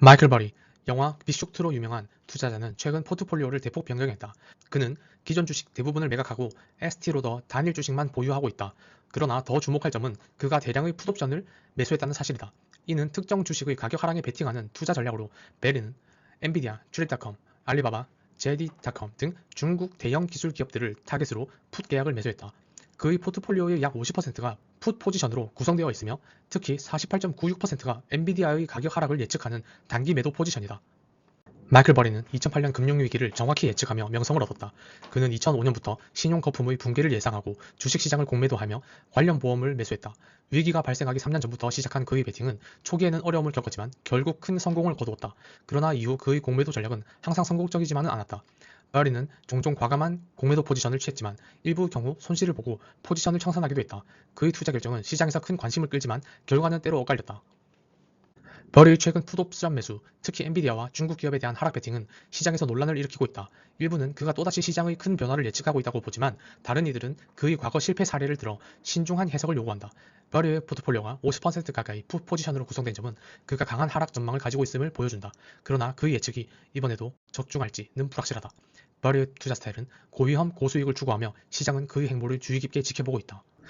마이클 버리, 영화 빅쇼트로 유명한 투자자는 최근 포트폴리오를 대폭 변경했다. 그는 기존 주식 대부분을 매각하고 ST로더 단일 주식만 보유하고 있다. 그러나 더 주목할 점은 그가 대량의 풋옵션을 매수했다는 사실이다. 이는 특정 주식의 가격 하락에 베팅하는 투자 전략으로 베리는 엔비디아, 트립닷컴, 알리바바, JD.com 등 중국 대형 기술 기업들을 타겟으로 풋 계약을 매수했다. 그의 포트폴리오의 약 50%가 풋 포지션으로 구성되어 있으며 특히 48.96%가 엔비디아의 가격 하락을 예측하는 단기 매도 포지션이다. 마이클 버리는 2008년 금융위기를 정확히 예측하며 명성을 얻었다. 그는 2005년부터 신용 거품의 붕괴를 예상하고 주식시장을 공매도하며 관련 보험을 매수했다. 위기가 발생하기 3년 전부터 시작한 그의 베팅은 초기에는 어려움을 겪었지만 결국 큰 성공을 거두었다. 그러나 이후 그의 공매도 전략은 항상 성공적이지만은 않았다. 버리는 종종 과감한 공매도 포지션을 취했지만 일부 경우 손실을 보고 포지션을 청산하기도 했다. 그의 투자 결정은 시장에서 큰 관심을 끌지만 결과는 때로 엇갈렸다. 버리의 최근 풋옵션 매수, 특히 엔비디아와 중국 기업에 대한 하락 베팅은 시장에서 논란을 일으키고 있다. 일부는 그가 또다시 시장의 큰 변화를 예측하고 있다고 보지만 다른 이들은 그의 과거 실패 사례를 들어 신중한 해석을 요구한다. 버리의 포트폴리오가 50% 가까이 풋 포지션으로 구성된 점은 그가 강한 하락 전망을 가지고 있음을 보여준다. 그러나 그의 예측이 이번에도 적중할지는 불확실하다. 버리의 투자 스타일은 고위험 고수익을 추구하며 시장은 그의 행보를 주의 깊게 지켜보고 있다.